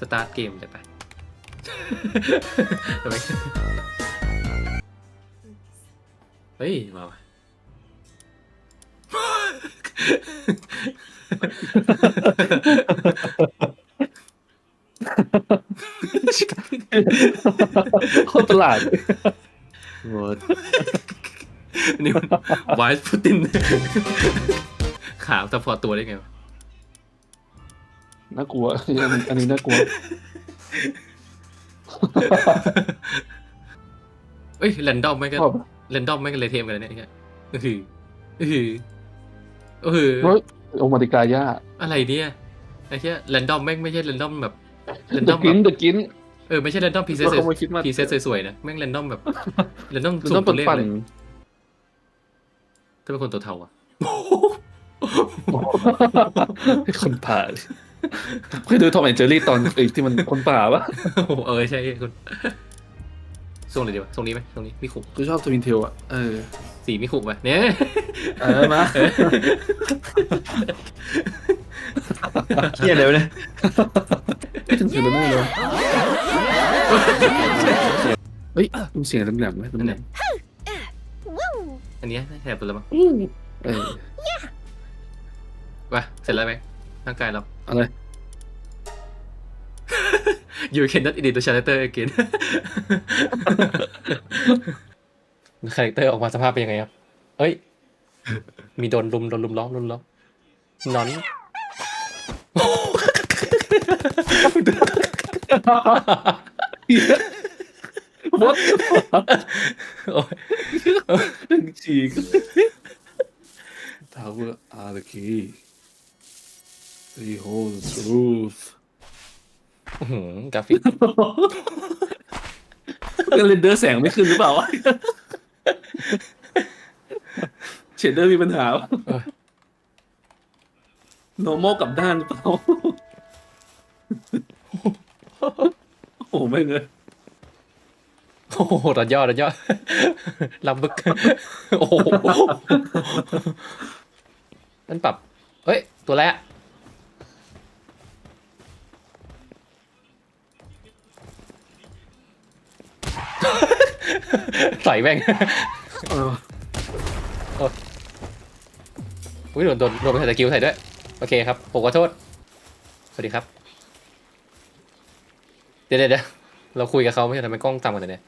สตาร์ทเกมเลยไปทำไมเฮ้ย มาว่ะโคตรประหลาดโอ้นี่มันวายพุตินขาวแต่พอตัวได้ไงวะ น่ากลัว อันนี้อันนี้น่ากลัว เอ้ยแรนดอมไม่งก็ชอบ แรนดอมไม่งก็เลยเทมกันเลยเนี่ยไอ้เหี้ยอือหืออือหือเฮ้ย โอมาติกาย่าอะไรเนี่ยไอ้เหี้ยแรนดอมแม่งไม่ใช่แรนดอมแบบแรนเดดออะมกิแบนบเดอะกินเออไม่ใช่แรนดอมพีเซสเขาไม่คิดว่าพีเซสสวยๆนะแม่งแรนดอมแบบแรนดอมมันสุ่ต้อมงตัวเลขปั่นเลยถ้าเป็นคนตัวเทาอะๆคนป่าดิ เคยดูทอมแอนเจอรี่ตอนไอ้ที่มันคนป่าปะโอ้โหเออใช่คุณส่งเลยดีวะส่งนี้ไหมส่งนี้มิคุกูชอบทวินเทลอะเออสีมิคุไปเนี่ยเออมาเฮียเลยวะเนี่ยไม่ถึงเสียงแน่เลยเฮ้ยดูเสียงแหลมๆไหมแหลมอันเนี้ยแถบตัวแล้วมั้งๆเออไปเสร็จแล้วไหม ร่างกายเรา อะไร you cannot edit the character again คาแรคเตอร์ออกมาสภาพเป็นยังไงครับ เอ้ย มีโดนลุมโดนลุมล้อมลุมล้อมนอนวัดโอ้ยฉีก Tower are the key They hold the truth อื้อหือกราฟิก ก็เรนเดอร์แสงไม่ขึ้นหรือเปล่าวะเชดเดอร์มีปัญหาวะเออ normal กลับด้านหรือเปล่าโอ้โหไม่งเลยโอ้โหตัดยอดตัดยอดลำบึกโอ้โหนั่นปรับเฮ้ย ตัวแรก ใส่แม่งเอออุ้ยโดนโดนโดนไปใส่ตะกิ้วใส่ด้วย โอเคครับ ผมขอโทษ สวัสดีครับ เดี๋ยวเดี๋ยวเดี๋ยวเราคุยกับเขาไม่ใช่ทำไมกล้องต่ำกว่านี้เนี่ย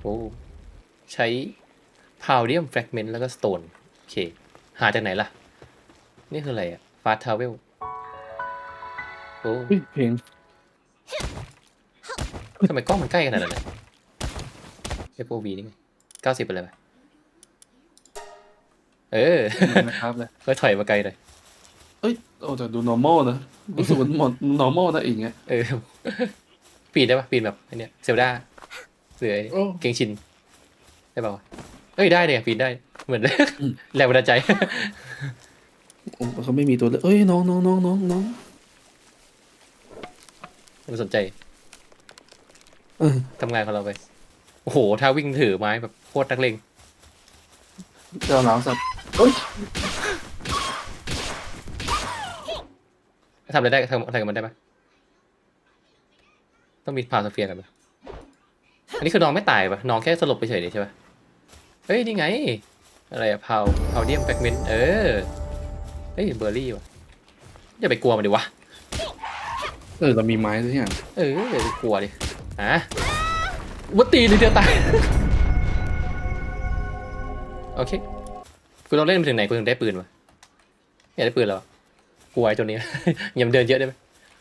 โอ้ใช้ Powdium Fragment แล้วก็ Stone โอเค หาจากไหนล่ะ นี่คืออะไรอะ Fast Travel โอ้เฮ้ยเพลงทำไมกล้องมันใกล้ขนาดนั้นน่ะ FOV นี่ไงเก้าสิบไปเลยไหมเออ นะครับเลยก็ถอยมาไกลเลยเอ้ยโอ้แต่ดู normal นะรู้สึกว่า normal นะอีกเงี้ยเออ ปีนได้ปะปีนแบบไอเนี้ยเซลดาเสือโอ้ เก่งชิน ได้ป่าวะเอ้ยได้เนี่ยปีนได้ เหมือน แรงบันดาลใจโอ้เขาไม่มีตัวเลยเอ้ยน้องน้องน้องน้องน้อง มันสนใจเออทำงานของเราไป โอ้โห ถ้าวิ่งถือไม้แบบโคตรนักเลงเจ้าหนาวสัตว์เอ้ยทำอะไรได้ทำอะไรกับมันได้ปะต้องมีพาวสเฟียร์กันปะอันนี้คือน้องไม่ตายปะน้องแค่สลบไปเฉยๆใช่ปะเฮ้ย นี่ไง อะไรอะพาวพาวเดียมแฟกเมนต์เออ เฮ้ย เบอร์รี่วะอย่าไปกลัวมันดิวะ เออเรามีไม้ทุกอย่างเอออย่าไปกลัวดิอะวัดตีนิดเดียวตายโอเคกูต้องเล่นไปถึงไหนกูถึงได้ปืนวะอยากได้ปืนแล้วอกลัวไอ้ตัวนี้อย่ามันเดินเยอะได้ไหม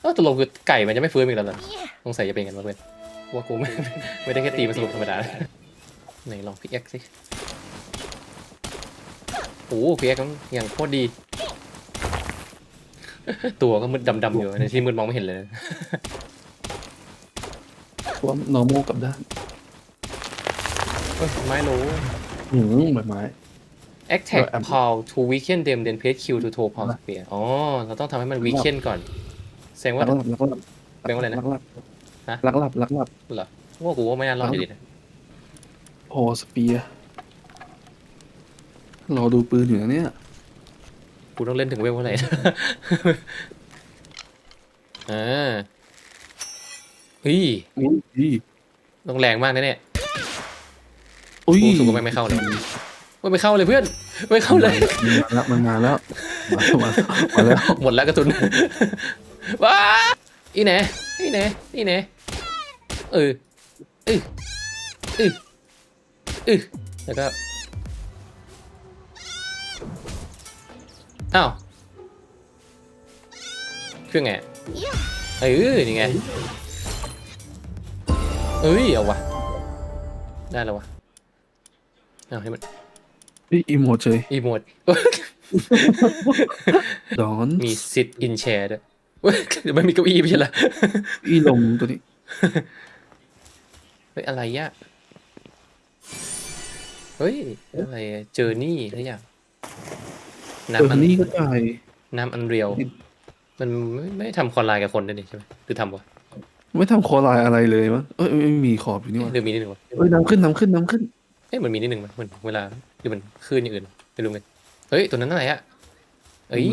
เออตกลงคือไก่มันจะไม่ฟื้นอีกแล้วเหรอสงสัยจะเป็นกันวะเพื่อนว่ากูไม่ไม่ได้แค่ตีมันสรุปธรรมดาไหนลองพิกแอคสิโอ้พิกแอคอย่างโคตรดี ตัวก็มืดดำๆอยู่ในที่มืดมองไม่เห็นเลยนะเพราะว่า normal กับด้านเอ้ยไม่รู้หืมใบไม้ attack เออ pow to weaken them then press Q to throw pow spear อ๋อ เราต้องทำให้มัน weaken ก่อนแสดงลัว่ากหลับลักหลับแปลว่าอะไรนะ ลักหลับฮะ ลักหลับลักหลับเหรอว่ากูว่าไม่น่ารอดอยู่ดีนะโอสเปียรอดูปืนอยู่นะเนี่ย กูต้องเล่นถึงเวลเท่าไหร่ อ่าเฮ้ยอุ้ยต้องแรงมากแน่เนี่ยอุ้ยโอ้สูงกว่าไม่เข้าเลยว่าไม่เข้าเลยเพื่อนไม่เข้าเลย มันมาแล้วมันมาแล้วมาแล้วหมดแล้วกระสุนว้าอีแหน่อีแหน่อีแหน่เออเออเออเออแล้วก็ อ้าวเครื่องไงเออนี่ไงเอ้ยเอาวะได้แล้ววะเอาให้มันพี่อีโมดเฉยอีโมดดอนมีซิทอินแชร์ด้วยเว้ยเดี๋ยวมันมีเก้าอี้ไม่ใช่เหรออีลงตัวนี้เฮ้ยอะไรยะเฮ้ยอะไรเจอนี่ทุกอย่างเออ น้ำอันนี่ก็ได้น้ำอันเรียว มันไม่ไม่ทำคอนไลน์กับคนด้วยนี่ใช่ไหมหรือทำวะไม่ทำคอลายอะไรเลยมั้งเอ้ยไม่มีขอบอยู่นี่หว่าหรือมีนิดนึงวะเอ้ยน้ำขึ้นน้ำขึ้นน้ำขึ้นเอ้ยมันมีนิดนึงมั้ยมันเวลาหรือมันคลื่นอย่างอื่นไม่รู้ไงเฮ้ยตัวนั้นอะไรอะเอ้ย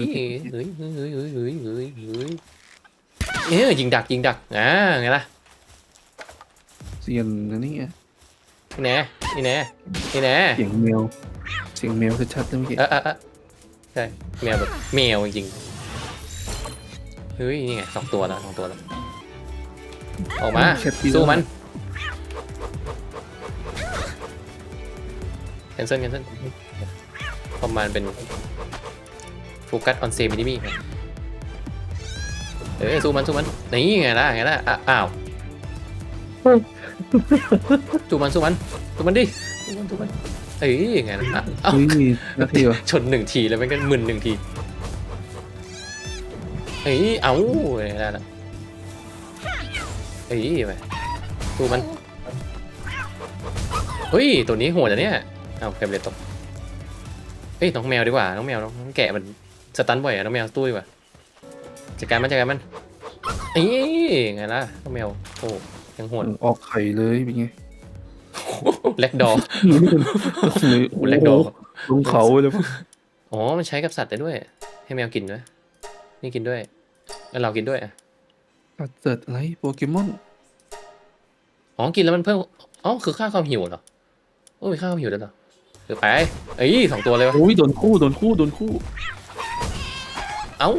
เฮ้ยเฮ้ยเฮ้ยเฮ้ยเฮ้ยเฮ้ยเฮ้ยเอ้ยยิงดักยิงดักอ่าไงล่ะเสียนนะนี่ไงนี่แน่นี่แน่นี่แน่เสียงแมวเสียงแมวชัดๆนะเมื่อกี้ ใช่แมวแบบแมวจริงๆเฮ้ยนี่ไงสองตัวแล้วสองตัวแล้วออกมาแคปปี้สู้มันแคนเซิลแคนเซิลประมาณเป็นโฟกัสออนเซมินิมี่เออสู้มันสู้มันนี่ไงล่ะไงล่ะอะอ้าวสู้มันสู้มันสู้มันดิสู้มันสู้มัน เอ้ยไงล่ะอะเอ้าเฮ้ยนาทีวะชนหนึ่งทีแล้วมันก็มึนหนึ่งทีเอ้ยเอาได้แล้วเอ้ยไปดูมันเฮ้ยตัวนี้โหดอะเนี่ยเอาแคมเลตตกเฮ้ยน้องแมวดีกว่าน้องแมวน้องแกะมันสตันบ่อยอะน้องแมวตู้ดีกว่าจัดการมันจัดการมันเอ้ยไงล่ะน้องแมวโอ้ยังโหดออกไข่เลยเป็นไง แล็กดอนี่เป็นโอ้โหแล็กดอลงเขาเลยปะอ๋อ มันใช้กับสัตว์ได้ด้วย ให้แมวกินด้วย นี่กินด้วย แล้วเรากินด้วยอะตัดเกิดอะไรโปเกมอน อ๋อ กินแล้วมันเพิ่ม อ๋อ คือค่าความหิวเหรอ โอ้ยค่าความหิวด้วยเหรอเดี๋ยวไปเอ้ยสองตัวเลยวะโอ้ยโดนคู่ โดนคู่ โดนคู่ เอ้า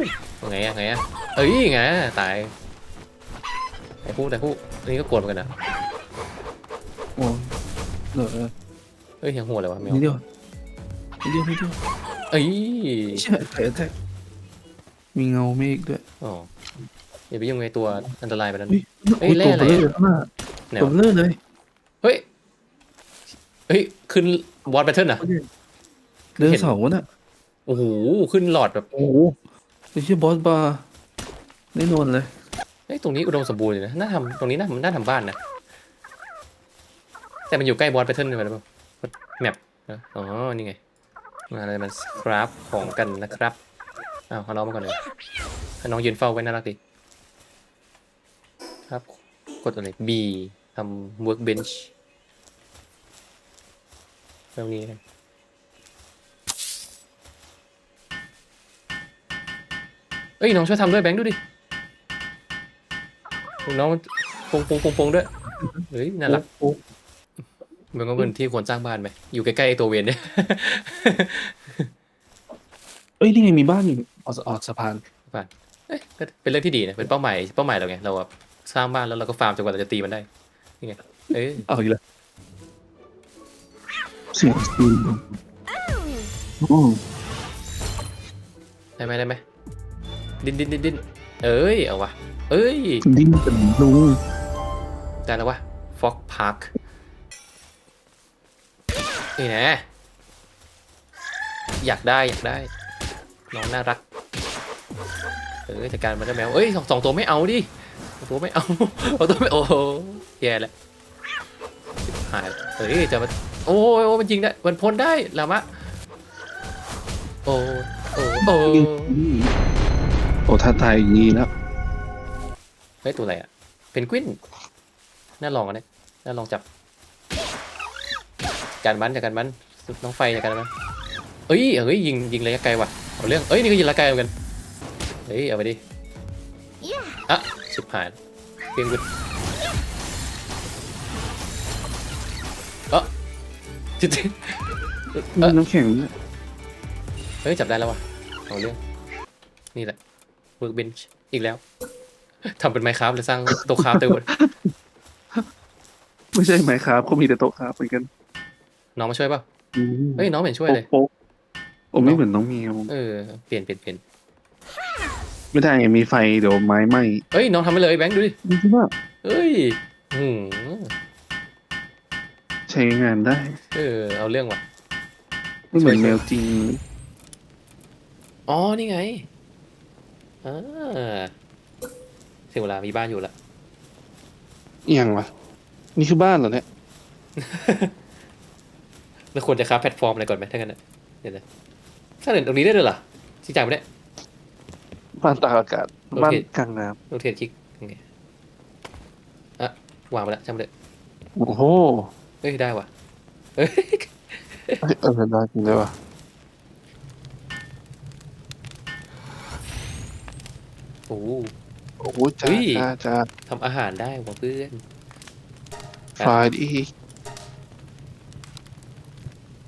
ไงอะไงอะเอ้ยไงตายแต่คู่แต่คู่อันนี้ก็โกรธเหมือนกันนะโอ้ย เหลือเอ้ยยังโหดเลยวะแมวนิดเดียวนิดเดียวนิดเดียวเอ้ยใช่แผลแทกมีเงาเมฆด้วยอ๋ออย่าไปยุ่งไอ้ตัวอันตรายไปนั้น เฮ้ยเอ้ยโอ้ยแร่ตัวอะไรเบลอเลยข้างหน้าไหนตัววะเบลอเลยเฮ้ยเฮ้ยขึ้นวอตแพทเทิร์นอะเดินเสาน่ะโอ้โหขึ้นหลอดแบบโอ้โหไม่ใช่บอสบาร์แน่นอนเลย เฮ้ยตรงนี้อุดมสมบูรณ์เลยนะน่าทำตรงนี้น่าน่าทำบ้านนะ แต่มันอยู่ใกล้บอสแพทเทิร์นเลยป่ะแมปอ๋อ นี่ไงมาอะไรมันคราฟของกันนะครับอ้าวเอาน้องมาก่อนเลยน้องยืนเฝ้าไว้น่ารักดีครับ กดตัวไหน B ทำ workbench ตรงนี้กันเอ้ย น้องช่วยทำด้วยแบงค์ดูดิ น้องปงปงปงปงด้วย เฮ้ย น่ารัก มันก็เป็นที่ควรสร้างบ้านไหมอยู่ใกล้ๆไอ้ตัวเวนเนี่ยเอ้ยนี่ไงมีบ้านอยู่ออกออกสะพานเอ้ยก็เป็นเรื่องที่ดีนะเป็นเป้าหมายเป้าหมายเราไงเราแบบสร้างบ้านแล้วเราก็ฟาร์มจนกว่าเราจะตีมันได้นี่ไงเอ้ยเอาอีกแล้วเสียงซีนอืมได้ไหมได้ไหมดิ้นดิ้นดิ้นดิ้นเอ้ยเอาวะเอ้ยดิ้นกันลุงได้แล้ววะฟ็อกพาร์ค นี่นะ อยากได้อยากได้ น้องน่ารัก เออจัดการมันได้แมวเอ้ยสองสองตัวไม่เอาดิสองตัวไม่เอาสองตัวไม่โอ้โหแย่แล้วหายเฮ้ยจะมาโอ้ยโอ้ยมันยิงได้ มันพ้นได้แล้วมะโอ้โอ้โอ้โอ้ถ้าตายอย่างนี้แล้วเฮ้ยตัวอะไรอะเพนกวิน น่าลองอันนี้น่าลองจับ การมันจากการมันน้องไฟจากการมันเอ้ยเอ้ยยิงยิงระยะไกลว่ะเอาเรื่องเอ้ยนี่ก็ยินละไกลเหมือนกันเฮ้ยเอาไปดิอะชิบหายเพียงกุดเออจิตเออน้ำแข็งด้วยเฮ้ยจับได้แล้วว่ะเอาเรื่องนี่แหละ workbench อีกแล้วทำเป็นไมครับเลยสร้างโต๊ะคราฟเต็มหมดไม่ใช่ไหมครับเขามีแต่โต๊ะครับเหมือนกัน น้องมาช่วยเปล่าอืมเฮ้ยน้องไม่เห็นช่วยเลยโป๊กโอ้ไม่เหมือนน้องแมวเออเปลี่ยนเปลี่ยนเปลี่ยนไม่ได้มีไฟเดี๋ยวไม้ไหม้เฮ้ยน้องทำไปเลยแบงค์ดูดินี่คิดว่าเฮ้ยอืมใช้งานได้ เออเอาเรื่องว่ะไม่เหมือนช่วยแมวจริงอ๋อนี่ไงอ่าถึงเวลามีบ้านอยู่ละเอียงวะนี่คือบ้านเหรอเนี่ย แล้วควรจะค้าแพลตฟอร์มอะไรก่อนไหมถ้างั้นน่ะเดี๋ยวนะสร้างเหรียญตรงนี้ได้ด้วยเหรอจริงจังไหมเนี่ย บ้านตากอากาศโอเค บ้านกลางน้โรเทตคลิกยังไงอะวางไปแล้วจำเลยำโอ้โหเฮ้ยได้ว่ะเฮ้ยเอ้ยเออได้จริงด้วยวะโอ้โห โอ้โหจ้าเฮ้ย จ้าจ้าทำอาหารได้ว่ะเพื่อนไฟล์ดี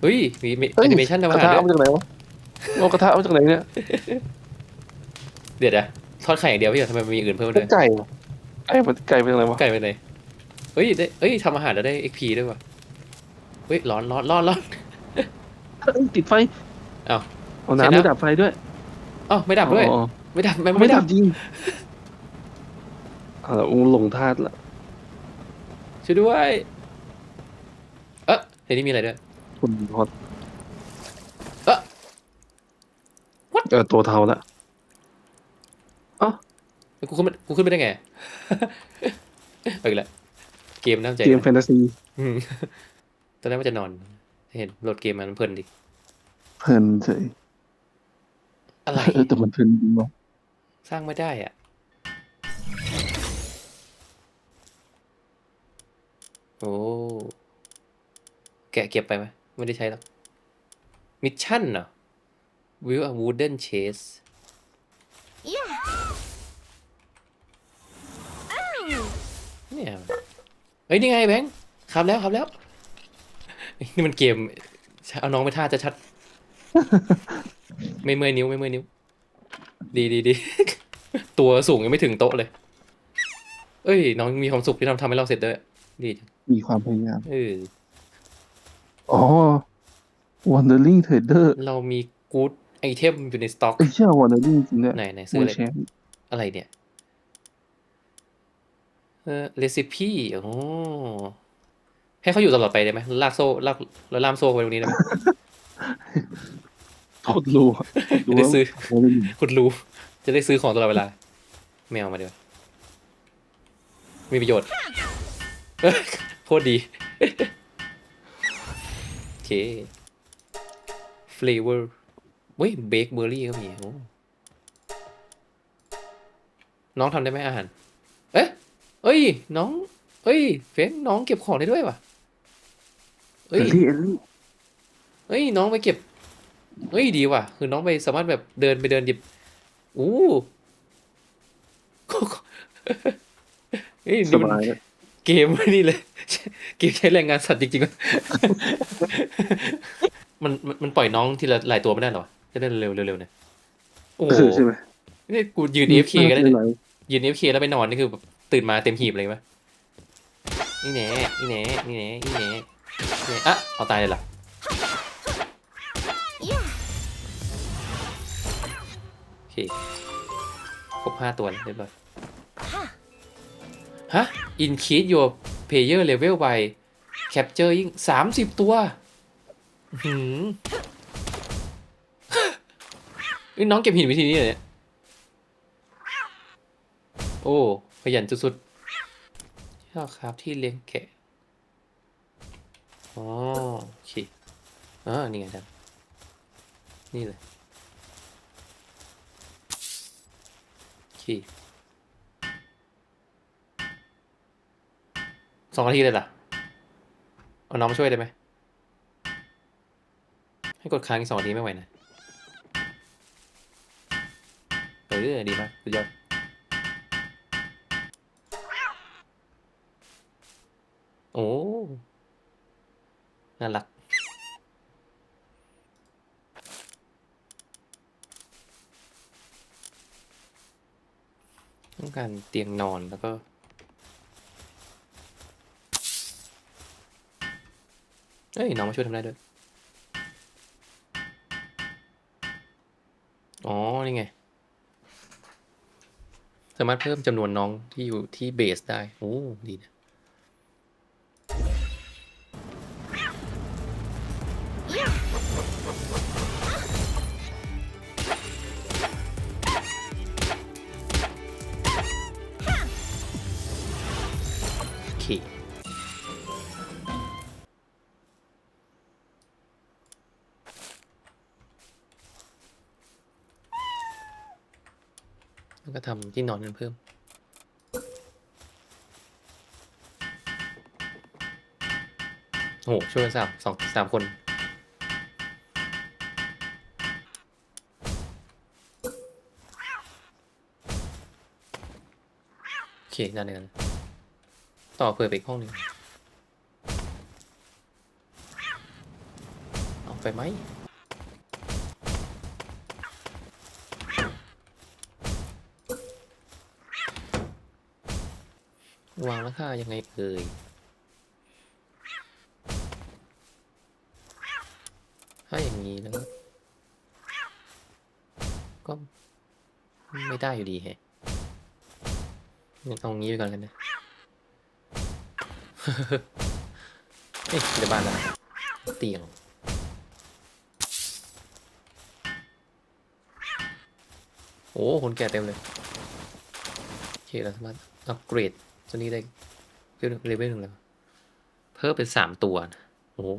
เฮ้ยมีมีเอ้แอยนิเมชันทำกอาระหารทะด้วเอายมาจากไหนวะเอากระทะเอามาจากไหนเนี่ยเดี๋ยวนะทอดไข่อย่างเดียวพี่เหรอทำไมมันมีอื่นเพิ่มด้วยไก่วะไก่มันไก่เป็นอะไรวะไก่ไปไหนเฮ้ยได้เฮ้ยทำอาหารแล้วได้ XP ด้วยว่ะเฮ้ยร้อนร้อนร้อนร้อนเอ้ยติดไฟอ้าวเอาเสร็จน้ำแล้วไม่ดับไฟด้วยอ๋อไม่ดับด้วยอ๋อไม่ดับไม่ไม่ไม่ดัดับบจริงเอาละอุ้งหลงทาดละช่วยด้วยเอ๊ะในนี้มีอะไรด้วย คุณฮอตเอ๊ะ What? เออตัวเทาละกูขึ้นมากูขึ้นไปได้ไง เอาอีกแล้วเกมน่าสนใจเกมแฟนตาซีอืมตอนแรกว่าจะนอน เห็นโหลดเกมมันเพลินดิ เพลินเฉยอะไร เออแต่มันเพลินจริงวะสร้างไม่ได้อะ โอ้ แกะเก็บไปไหม ไม่ได้ใช้หรอกมิชชั่นเหรอ View a wooden chase เนี่ยเฮ้ย นี่ไงแบงค์ครับแล้วครับแล้ว นี่มันเกม เอาน้องไปท่าจะชัด ไม่เมื่อยนิ้ว ไม่เมื่อยนิ้ว ดีดีดี ตัวสูงยังไม่ถึงโต๊ะเลย เอ้ย น้องมีความสุขที่ทำทำให้เราเสร็จด้วย ดีจังมีความพยายามเออ อ๋อ Wandering Trader เรามีกู๊ดไอเทมอยู่ในสต็อก ไอ้เชี่ย Wandering จริงเนี่ยไหนไหนซื้มอวยอะไร แชมป์อะไรเนี่ยเออเรซิปี้โอ้ให้เขาอยู่ตลอดไปได้ไหมลากโซ่ลากแล้วล่ามโซ่ไว้ตรงนี้ได้ไหมโคตรรู้อะจะได้ซื้อ Wandering คุณรู้ จะได้ซื้อของตลอดเวลาไม่เอามาดีกว่ามีประโยชน์ โคตรดีโอ เค flavor เว้ยเบคเบอร์รี่ก็มีโอ้น้องทำได้ไหมอาหาร เอ๊ะเอ้ย น้อง เอ้ย เฟนน้องเก็บของได้ด้วยวะเอ้ยเอลลี่เอลลี่เฮ้ย น้องไปเก็บเฮ้ย ดีว่ะ คือน้องไปสามารถแบบเดินไปเดินหยิบ อู้เฮ้ยสนี่มันบาย เลยเกมนี่เลย เกมใช้แรงงานสัตว์จริงๆวะมันมันมันปล่อยน้องทีละหลายตัวไม่ได้เหรอวะจะได้เร็วๆเร็วๆเนี่ยโอ้โหเออใช่ไหมนี่กูยืน AFK กันได้เนี่ยหลายยืน AFK แล้วไปนอนนี่คือแบบตื่นมาเต็มหีบเลยไหมนี่แน่นี่แน่นี่แน่นี่แน่นี่แน่อะเอาตายเลยล่ะโอเคครบห้าตัวแล้วเรียบร้อย ฮะ increase your player level by capturing สามสิบตัว หืมเอ้ยน้องเก็บหินวิธีนี้เหรอเนี่ย โอ้ขยันสุดๆชอบครับที่เลี้ยงแกะอ๋อโอเคอ่านี่ไงครับ นี่เลยโอเค สองนาทีเลยล่ะเอาน้องมาช่วยได้ไหม ให้กดค้างอีกสองนาทีไม่ไหวนะอดีมากสุดยอดโอ้ น่ารักต้องการเตียงนอนแล้วก็ เอ้ยน้องมาช่วยทำได้ด้วย อ๋อ นี่ไง สามารถเพิ่มจำนวนน้องที่อยู่ที่เบสได้ โอ้ ดีนะ โอเค ก็ทำที่นอนกันเพิ่มโอ้โหช่วยกันสามสองสามคน โอเคนั่นเองต่อเปิดไปอีกห้องหนึ่งเอาไปไหม วางราคายังไงเอ่ยถ้าอย่างนี้แล้วก็ไม่ได้อยู่ดีแฮะงั้นเอางี้ไปก่อนกันนะเฮ้ยเดบ้านแล้วเตียงโอ้คนแก่เต็มเลยโอเคเราสามารถอัปเกรด ตัวนี้ได้เลเวลหนึ่งแล้ว เพิ่มเป็นสามตัวนะโอ้โห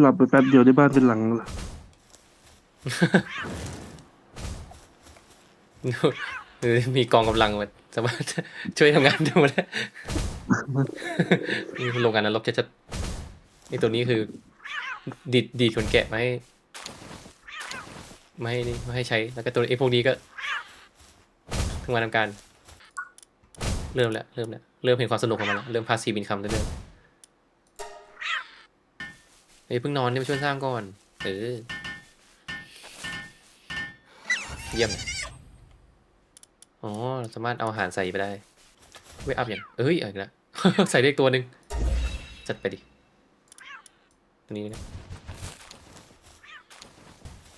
หลับไปแป๊บเดียวได้บ้านเป็นหลังเลยหรือมีกองกำลังมาสามารถช่วยทำงานได้หมดเลยนี่คือโรงงานนรกจะจะนี่ตัวนี้คือ ดีดดีดคนแกะมาให้ไม่ให้นี่ไม่ให้ใช้ แล้วก็ตัวไอ้พวกนี้ก็ทำงานทำการ เริ่มแล้ว เริ่มแล้ว เริ่มเห็นความสนุกของมันแล้ว เริ่มพาสีบินคำเรื่อยๆเฮ้ยเพิ่งนอนเนี่ยมาช่วยสร้างก่อน เออ เยี่ยม อ๋อเราสามารถเอาอาหารใส่ไปได้ เวอัพอย่างเอ้ยอีกแล้ว ใส่ได้อีกตัวหนึ่งจัดไปดิ ตัวนี้นะ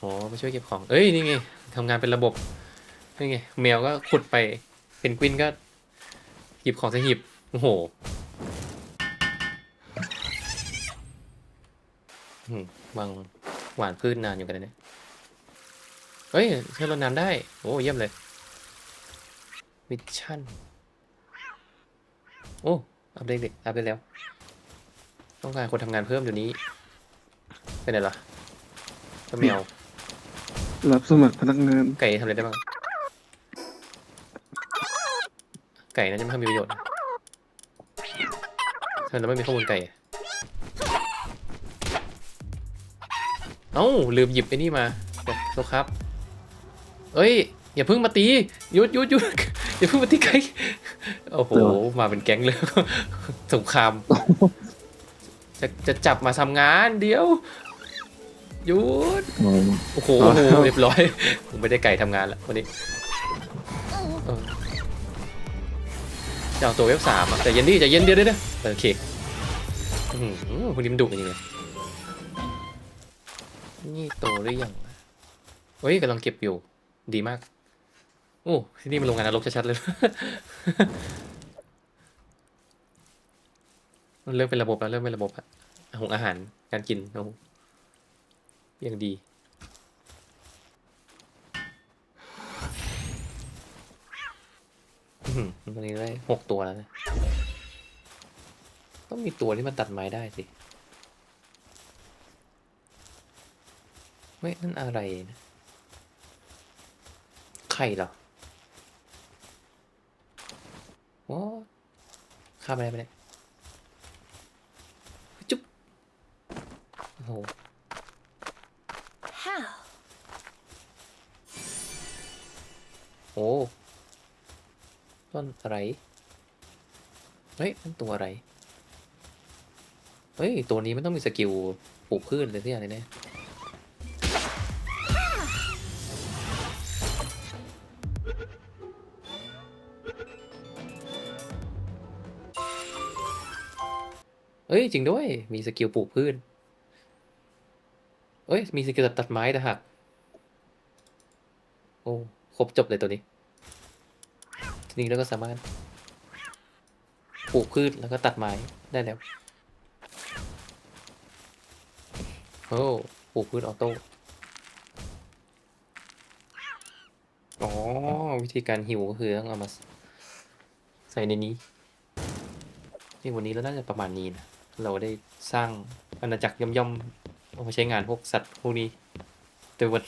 อ๋อมาช่วยเก็บของ เอ้ย นี่ไงทำงานเป็นระบบ นี่ไง แมวก็ขุดไป เป็นกวินก็ บของใส่หีบโอ้โหอืมวางหวานพืชนานอยู่กันนะเนี่ยเฮ้ยเชื่อรดน้ำได้ โอ้เยี่ยมเลยมิชชั่น โอ้ อัปเดตเด็กอัปเดตแล้ว ต้องการคนทำงานเพิ่มเดี๋ยวนี้ เป็นไรล่ะก็แมวรับสมัครพนักงาน ไก่ทำอะไรได้บ้าง ไก่นั้นจะไม่ทำมีประโยชน์นะทำไมเราไม่มีข้อมูลไก่อะเอ้าลืมหยิบไอ้นี่มาบอกโซครับ เอ้ย อย่าเพิ่งมาตีหยุดหยุดหยุดอย่าเพิ่งมาตีไก่โอ้โห มาเป็นแก๊งเลยสงคราม จะจะจับมาทำงานเดี๋ยวหยุดโอ้โหอ๋อเรียบร้อย ผมไม่ได้ไก่ทำงานแล้ววันนี้ จะเอาตัวเว็บสามอะแต่เย็นดิใจเย็นเดียวดี๋ยวเดี๋ยเอโอเคอื้อหือคนนี้มันดุจริงเลยนี่โตหรือยังเฮ้ยกำลังเก็บอยู่ ดีมาก โอ้ที่นี่มันโรงงานนรกชัดๆเลย มันเริ่มเป็นระบบแล้วเริ่มเป็นระบบอะหงอาหารการกินโอ้ยังดี อื้อหือตอนนี้ได้หกตัวแล้วนะ ต้องมีตัวที่มันตัดไม้ได้สิเฮ้ยนั่นอะไรนะ ไข่เหรอโอ้ข้ามไปได้ไปได้จุ๊บโอ้โห ต้นอะไรเฮ้ยนั่นตัวอะไร เฮ้ย ตัวนี้มันต้องมีสกิลปลูกพืชเลยที่อะไรเนี่ยเฮ้ยจริงด้วย มีสกิลปลูกพืช เอ้ย มีสกิลตัดไม้แต่หัก โอ้ ครบจบเลยตัวนี้ ทีนี้เราก็สามารถปลูกพืชแล้วก็ตัดไม้ได้แล้วโอ้ปลูกพืชออโต้อ๋อวิธีการหิวก็คือต้องเอามาใส่ในนี้นี่วันนี้เราน่าจะประมาณนี้นะ เราได้สร้างอาณาจักรย่อมๆเอามาใช้งานพวกสัตว์พวกนี้แต่วัน